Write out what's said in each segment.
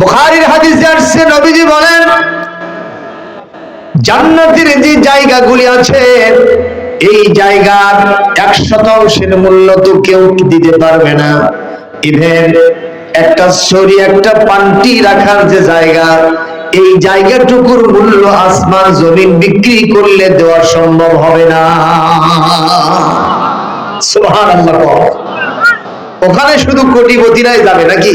বুখারীর হাদিসে আসছে নবীজি বলেন, জান্নাতের যে জায়গাগুলি আছে, এই জায়গার এক শতাংশের মূল্য তো কেউ দিতে পারবে না। ইভেন একটা সরি একটা পান্টি রাখার যে জায়গা, এই জায়গাটুকুর মূল্য আসমান জমিন বিক্রি করলে দেওয়া সম্ভব হবে না। সুবহানাল্লাহ। ওখানে শুধু কোটিপতিরাই যাবে নাকি?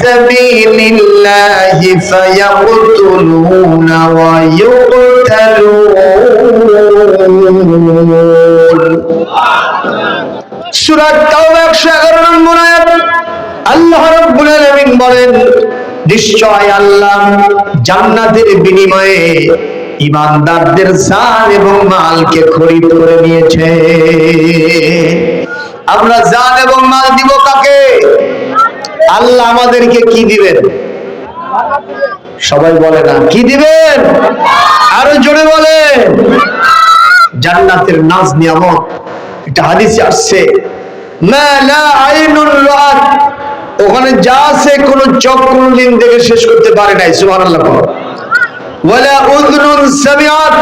سبيل الله فيقتلون ويقتلون সূরা তাওবা 111 নম্বর আয়াত আল্লাহ রাব্বুল আলামিন বলেন নিশ্চয় আল্লাহ জান্নাতের বিনিময়ে ইমানদারদের জান এবং মালকে খরিদ করে নিয়েছে আমরা জান এবং মাল দিব কাকে আল্লাহ আমাদেরকে কি দিবেন? সবাই বলে না, কি দিবেন? আরও জোরে বলেন জান্নাতের নাজ নিয়ামত এটা হাদিসে আসছে, মা লা আইনুন রাত ওখানে যা আছে কোন চোখ কোনদিন দেখে শেষ করতে পারে নাই, সুবহানাল্লাহ ওয়ালা উযনুন সামিআত।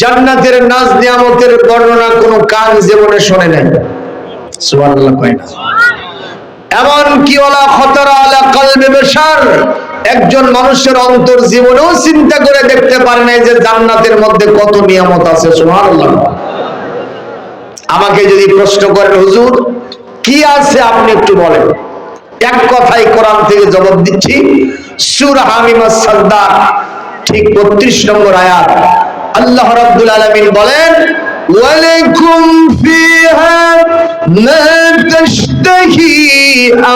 জান্নাতের নাজ নিয়ামতের বর্ণনা কোন কান জীবনে শোনে নাই, সুবহানাল্লাহ কয় না। এমন কি ওলা খতরা আলা কলবে বেশার? একজন মানুষের অন্তর জীবনেও চিন্তা করে দেখতে পারে নাই যে জান্নাতের মধ্যে কত নিয়ামত আছে, সুবহানাল্লাহ। আমাকে যদি প্রশ্ন করেন, হুজুর, কি আছে আপনি একটু বলেন? এক কথাই কোরআন থেকে জবাব দিচ্ছি, সুর হামিমা সাদ্দার ঠিক 32 নম্বর আয়াত। আল্লাহ রাব্বুল আলামিন বলেন ওয়ালাকুম ফিহা মা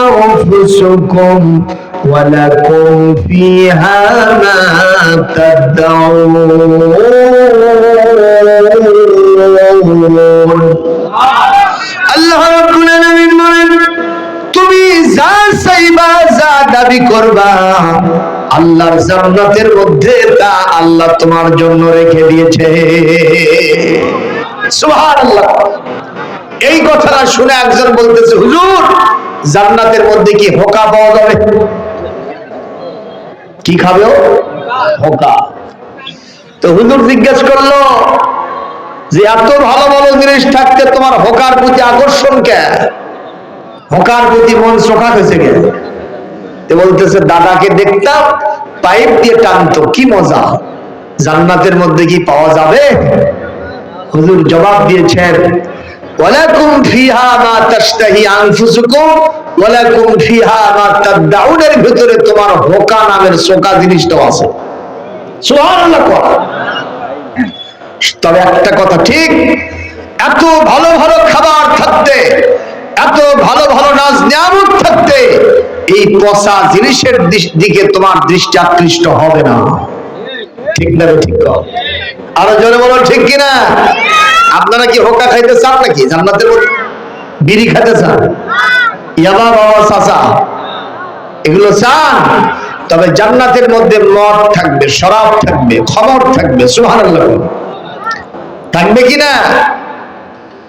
আনফুসুকুম ওয়ালাকুম ফিহা মা তাদউন আল্লাহ রাব্বুল আলামিন বলেন, তুমি যা চাইবা, যা দাবি করবা, আল্লাহর জান্নাতের মধ্যে তা আল্লাহ তোমার জন্য রেখে দিয়েছে। সুবহানাল্লাহ। এই কথাটা শুনে একজন বলতেছে, হুজুর জান্নাতের মধ্যে কি হোকা পাওয়া যাবে? কি খাবে হোকা। তো হুজুর জিজ্ঞেস করল যে, এত ভালো ভালো জিনিস থাকতে তোমার হোকার প্রতি আকর্ষণ কে? হোকার প্রতি মন চোখা হয়েছে কে? বলতেছে, দাদাকে দেখতাম পাইপ দিয়ে টানতো, কি মজা। জান্নাতের মধ্যে কি পাওয়া যাবে? হুজুর জবাব দিয়েছেন এত ভালো ভালো খাবার থাকতে, এত ভালো ভালো নাচ নিয়ামত থাকতে, এই পচা জিনিসের দিকে তোমার দৃষ্টি আকৃষ্ট হবে না। ঠিক না ঠিক। আরও জোরে বলো ঠিক কিনা? আপনারা কি হোকা খাইতে চান নাকি জান্নাতের মধ্যে বিড়ি খাইতে চান ইয়াবা বাবা চাচা এগুলো চান তবে জান্নাতের মধ্যে মদ থাকবে শরাব থাকবে খবর থাকবে সুবহানাল্লাহ থাকবে কিনা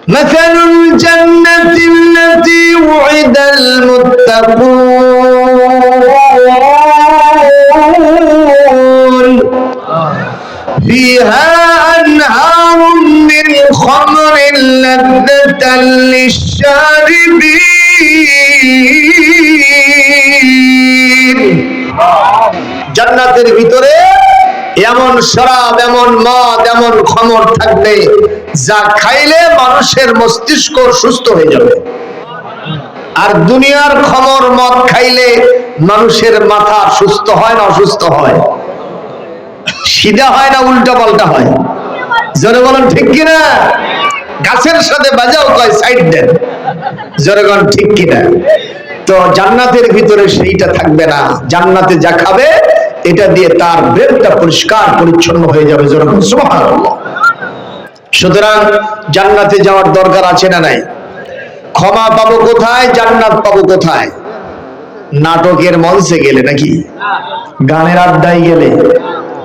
مثل الجنة التي وعد المتقون فيها أنهار من خمر لذة للشاربين জান্নাতের ভিতরে এমন শরাব এমন মদ এমন খমর থাকবে যা খাইলে মানুষের মস্তিষ্ক সুস্থ হয়ে যাবে আর দুনিয়ার খমর মদ খাইলে মানুষের মাথা সুস্থ হয় না অসুস্থ হয় সিধা হয় না উল্টা পাল্টা হয় জোরে বলেন, ঠিক কিনা? গাছের সাথে বাজাও কয়, সাইড দেন। জোরে বলেন, ঠিক কিনা? তো জান্নাতের ভিতরে সেইটা থাকবে না। জান্নাতে যা খাবে, এটা দিয়ে তার ব্রেনটা পরিষ্কার, পরিচ্ছন্ন হয়ে যাবে। যেরকম সুবহানাল্লাহ। সুতরাং জান্নাতে যাওয়ার দরকার আছে না নাই? ক্ষমা পাবো কোথায়, জান্নাত পাবো কোথায়? নাটকের মঞ্চে গেলে নাকি? গানের আড্ডায় গেলে?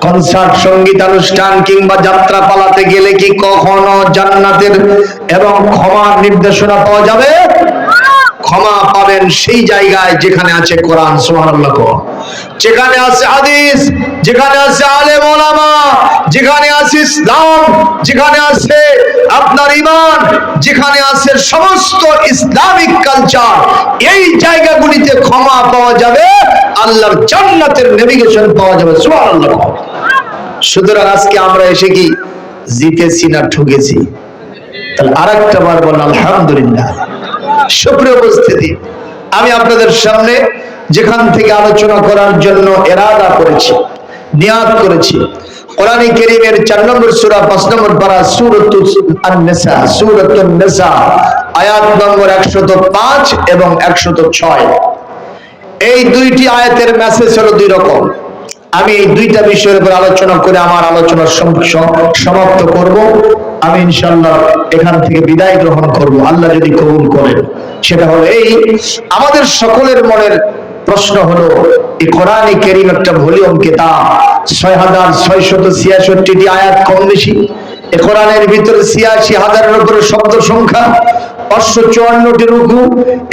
কনসার্ট সংগীত অনুষ্ঠান কিংবা যাত্রা পালাতে গেলে কি কখনো জান্নাতের এবং ক্ষমার নির্দেশনা পাওয়া যাবে? ক্ষমা পাবেন সেই জায়গায় যেখানে আছে কোরআন, সুবহানাল্লাহ যেখানে আছে হাদিস, যেখানে আছে আলেম ওলামা যেখানে আছে ইসলাম, যেখানে আছে আপনার ইমান যেখানে আছে সমস্ত ইসলামিক কালচার, এই জায়গাগুলিতে ক্ষমা পাওয়া যাবে, আল্লাহর জান্নাতের নেভিগেশন পাওয়া যাবে, সুবহানাল্লাহ সুতরাং আজকে আমরা এসে কি জিতেছি না ঠকেছি তাহলে আরেকটা বার বল আলহামদুলিল্লাহ। সুপ্রিয় উপস্থিতি, আমি আপনাদের সামনে যেখান থেকে আলোচনা করার জন্য এরাদা করেছি, নিয়াদ করেছি। কোরআনী কেরিমের চার নম্বর সূরা, পাঁচ নম্বর পারা সূরাত আন-নিসা সূরাত আয়াত নম্বর 105 এবং 106 এই দুইটি আয়াতের মেসেজ হলো দুই রকম। আমি এই দুইটা বিষয়ের উপর আলোচনা করে আমার আলোচনা সম- সম- সমাপ্ত করব। আমি ইনশাল্লাহ এখান থেকে বিদায় গ্রহণ করব। আল্লাহ যদি কবুল করেন। সেটা হলো এই, আমাদের সকলের মনের প্রশ্ন হলো, এই কোরআনে কেরিম একটা ভলিউম কেতাব, ছয় হাজার ছয়শত ছিয়াষট্টিটি আয়াত কম বেশি। কোরআনের ভিতরে ছিয়াশি হাজারের উপরে শব্দ সংখ্যা, পাঁচশো চুয়ান্নটি রুকু,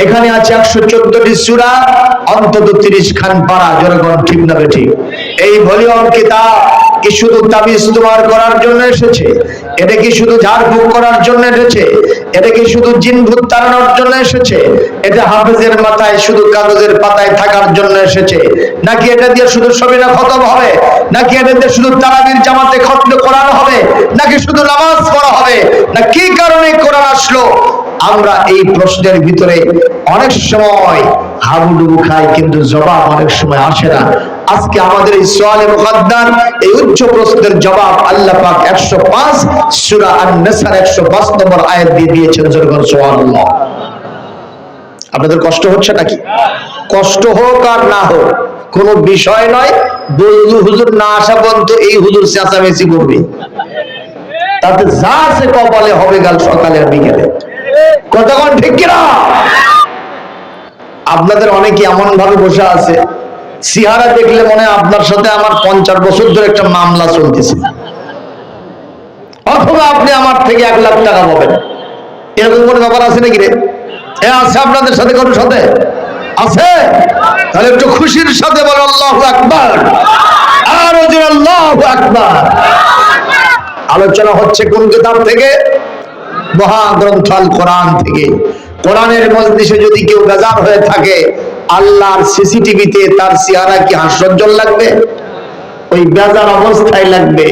এখানে আছে একশো চোদ্দটি সুরা, অন্তত তিরিশ খান পাড়া জনগণ ঠিক না ঠিক এই ভলিউম কিতাব কি শুধু তাবিজ তোমার করার জন্য এসেছে? এটা কি শুধু ঝাড়ফুঁক করার জন্য এসেছে? এটা কি শুধু জিন ভূত তাড়ানোর জন্য এসেছে? এটা হাফেজের মাথায় শুধু কাগজের পাতায় থাকার জন্য এসেছে? নাকি এটা দিয়ে শুধু সবিনা খতম হবে? নাকি এটা দিয়ে শুধু তারাবির জামাতে খতম কোরআন হবে? নাকি শুধু নামাজ পড়া হবে? না কি কারণে কোরআন আসলো? আমরা এই প্রশ্নের ভিতরে অনেক সময় হাবুডুবু খাই কিন্তু জবাব অনেক সময় আসে না। আজকে আমাদের এই সোয়ালে মুকদ্দার এই উচ্চ প্রশ্নের জবাব আল্লাহ পাক 105 সূরা আন-নিসার 105 নম্বর আয়াত দিয়ে দিয়েছেন জনগণ, সুবহানাল্লাহ। আপনাদের কষ্ট হচ্ছে নাকি? কষ্ট হোক আর না হোক, কোনো বিষয় নয়, বন্ধু হুজুর না আসা পর্যন্ত এই হুজুর চেঁচামেচি করবে। তাতে যা সে কপালে হবে কাল সকালে আর বিকেলে। কতক্ষণ ঠিক কিনা? আপনাদের অনেকে এমন ভাবে বসে আছে সিহারা দেখলে মনে আপনার সাথে আমার পঞ্চাশ বছর ধরে একটা মামলা চলতেছে। অথবা আপনি আমার থেকে এক লাখ টাকা পাবেন। এরকম কোনো ব্যাপার আছে নাকি রে? এ, আছে আপনাদের সাথে কারোর সাথে? আছে? তাহলে একটু খুশির সাথে বলো, আল্লাহ আকবার। আর আল্লাহ আকবার। আলোচনা হচ্ছে কোন কিতাব থেকে? মহাগ্রন্থ আল কোরআন থেকে। কোরআনের মজলিসে যদি কেউ বেজার হয়ে থাকে, আল্লাহর সিসিটিভিতে তার চেহারা কি হাস্যজ্জ্বল লাগবে? ওই বেজার অবস্থায় লাগবে।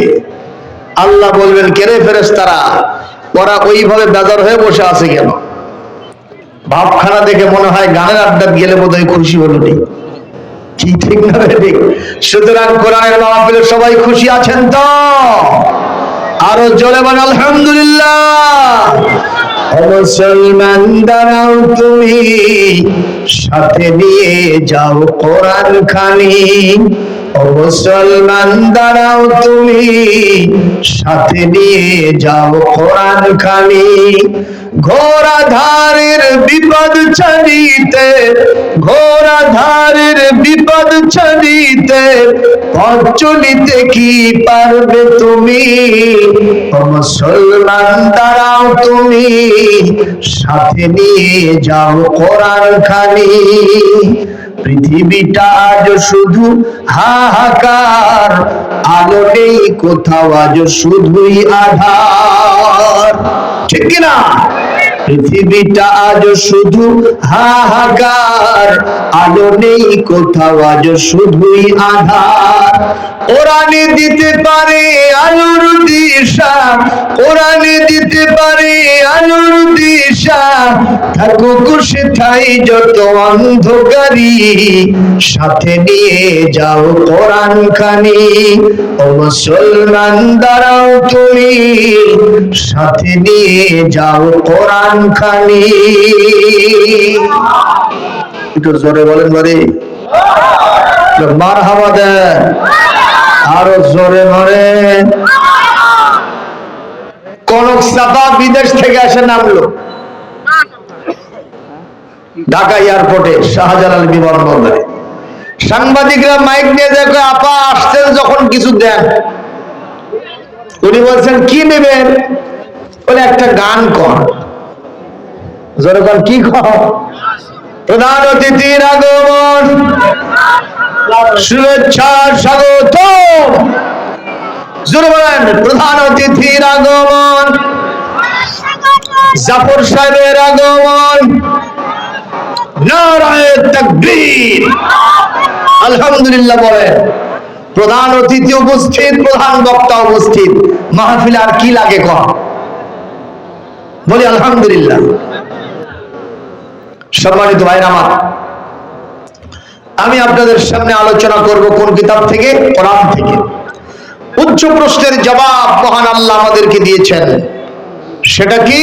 আল্লাহ বলবেন কেরে ফেরেস তারা ওরা ওইভাবে বেজার হয়ে বসে আছে কেন? ভাবখানা দেখে মনে হয় গানের আড্ডা গেলে বোধহয় খুশি হলো কি ঠিক না ঠিক? সুতরাং কোরআনের মাহফিলে সবাই খুশি আছেন তো? আরও জোরে বল আলহামদুলিল্লাহ। মুসলমান দাঁড়াও তুমি সাথে নিয়ে যাও কোরআন খানি মুসলমান দাঁড়াও তুমি সাথে নিয়ে যাও কোরআন খানি ঘোড়াধারের বিপদ ছাড়িতে ঘোড়া ধারের বিপদ ছাড়িতে পথ চলিতে কি পারবে তুমি? মুসলমান দাঁড়াও তুমি সাথে নিয়ে যাও কোরআন খানি পৃথিবীটা আজ শুধু হাহাকার। আলো নেই কোথাও, আজ শুধুই আধার। ঠিক কিনা পৃথিবীটা আজ শুধু হাহাকার। আলো নেই কোথাও, আজ শুধুই আধার। কোরআনে দিতে পারে আলোর দিশা। কোরআনে দিতে পারে আলোর দিশা। যত অন্ধকারী, সাথে নিয়ে যাও কোরআন খানি ও মুসলমান দাঁড়াও তুমি সাথে নিয়ে যাও কোরআন খানি একটু জোরে বলেন বারে মার হাওয়া দেন আরও জোরে মারে কনক চাপা বিদেশ থেকে এসে নামলো। ঢাকা এয়ারপোর্টে শাহজালাল বিমানবন্দরে সাংবাদিকরা মাইক নিয়ে দেখো আপা আসছেন যখন কিছু দেন। উনি বলছেন কি নেবেন? বলে একটা গান কর। জোরে কি কর? প্রধান অতিথির আগমন। শুভেচ্ছা স্বাগত। জোরে বলেন প্রধান অতিথির আগমন। জাফর সাহেবের আগমন। আলহামদুলিল্লাহ বলেন প্রধান অতিথি উপস্থিত, প্রধান বক্তা উপস্থিত। মাহফিল আর কি লাগে কম বলি, আলহামদুলিল্লাহ। সম্মানিত ভাইরা আমার, আমি আপনাদের সামনে আলোচনা করব কোন কিতাব থেকে? কোরআন থেকে। উচ্চ প্রশ্নের জবাব মহান আল্লাহ আমাদেরকে দিয়েছেন। সেটা কি?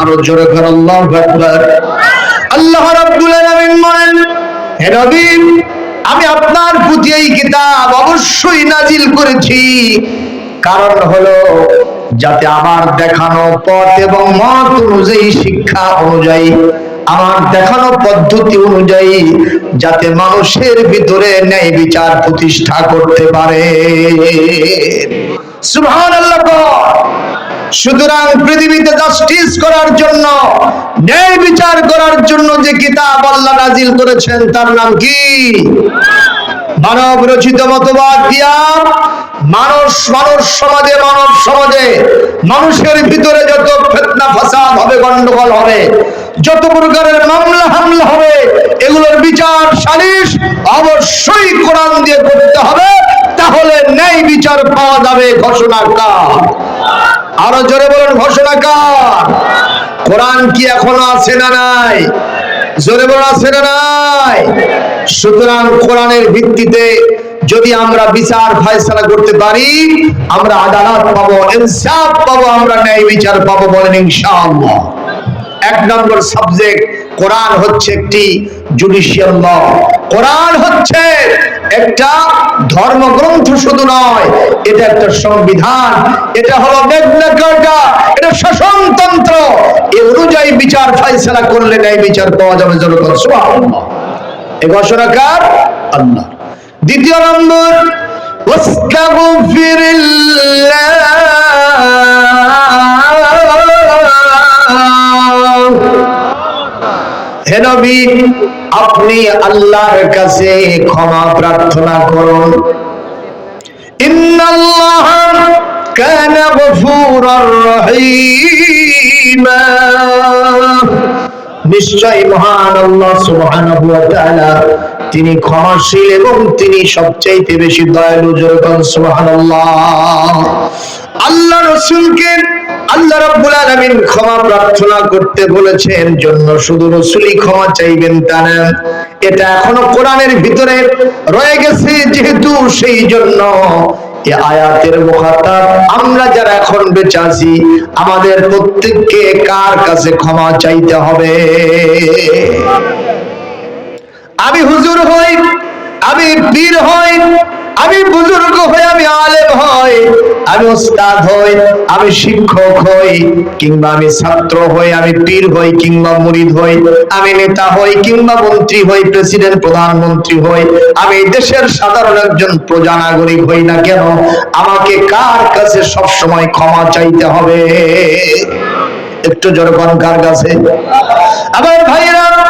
আরও জোরে কর আল্লাহ আকবার আল্লাহ রাব্বুল আলামিন বলেন, হে নবী, আমি আপনার প্রতি এই কিতাব অবশ্যই নাজিল করেছি। কারণ হলো, যাতে আমার দেখানো পথ এবং মত অনুযায়ী, শিক্ষা অনুযায়ী, আমার দেখানো পদ্ধতি অনুযায়ী, যাতে মানুষের ভিতরে ন্যায় বিচার প্রতিষ্ঠা করতে পারে। সুবহানাল্লাহ। সুতরাং পৃথিবীতে জাস্টিস করার জন্য, ন্যায় বিচার করার জন্য যে কিতাব আল্লাহ নাজিল করেছেন, তার নাম কি? মানব রচিত মতবাদ দিয়া মানুষ মানুষ সমাজে, মানব সমাজে, মানুষের ভিতরে যত ফেতনা, ফাসাদ হবে, গন্ডগোল হবে, যত প্রকারের মামলা, হামলা হবে, এগুলোর বিচার সালিশ অবশ্যই কোরআন দিয়ে করতে হবে, তাহলে ন্যায় বিচার পাওয়া যাবে ঘোষণা কার আরও জোরে বলুন, ঘোষণা কার? কোরআন কি এখনও আছে না নাই? জোরে বলুন, আছে না নাই? সুতরাং কোরআনের ভিত্তিতে যদি আমরা বিচার ফয়সালা করতে পারি, আমরা আদালত পাবো, ইনসাফ পাবো, আমরা ন্যায় বিচার পাবো বলেন ইনশাআল্লাহ। এক নম্বর সাবজেক্ট, কোরআন হচ্ছে একটি জুডিশিয়াল ল কোরআন হচ্ছে একটা ধর্মগ্রন্থ শুধু নয়, এটা একটা সংবিধান, এটা হলো এটা শাসনতন্ত্র। এ অনুযায়ী বিচার ফাইসলা করলে ন্যায় বিচার পাওয়া যাবে জনগণ এ ঘোষণাকার আল্লাহ। দ্বিতীয় নম্বর হেনবি আপনি আল্লাহর কাছে ক্ষমা প্রার্থনা করুন। ইন্নাল্লাহ কানা গফুরার রহিমা। নিশ্চয় মহান আল্লাহ সুবহানাহু ওয়া তাআলা তিনি ক্ষমাশীল এবং তিনি সবচাইতে বেশি দয়ালু যেরকম সুবহানাল্লাহ। আল্লাহ রাসূলকে আল্লাহ রাব্বুল আলামিন ক্ষমা প্রার্থনা করতে বলেছেন, জন্য শুধু রাসূলই ক্ষমা চাইবেন তা না। এটা এখনও কোরআনের ভিতরে রয়ে গেছে যেহেতু সেই জন্য। এ আয়াতের মুখাতাব, আমরা যারা এখন বেঁচে আছি, আমাদের প্রত্যেককে কার কাছে ক্ষমা চাইতে হবে? আমি হুজুর হই, আমি পীর হই আমি বুজুর্গ হই, আমি আলেম হই, আমি ওস্তাদ হই, আমি শিক্ষক হই, কিংবা আমি ছাত্র হই, আমি পীর হই, কিংবা মুরিদ হই, আমি নেতা হই, কিংবা মন্ত্রী হই, প্রেসিডেন্ট, প্রধানমন্ত্রী হই, আমি দেশের সাধারণ একজন প্রজা নাগরিক হই না কেন? আমাকে কার কাছে সব সময় ক্ষমা চাইতে হবে? একটু জনগণ কার কাছে? আমার ভাইরা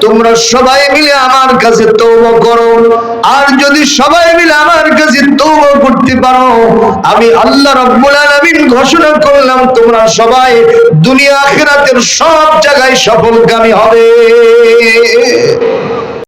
তোমরা সবাই মিলে আমার কাছে তৌব করো। আর যদি সবাই মিলে আমার কাছে তৌব করতে পারো, আমি আল্লাহ রাব্বুল ঘোষণা করলাম, তোমরা সবাই দুনিয়া আখিরাতের সব জায়গায় সফলকামী হবে।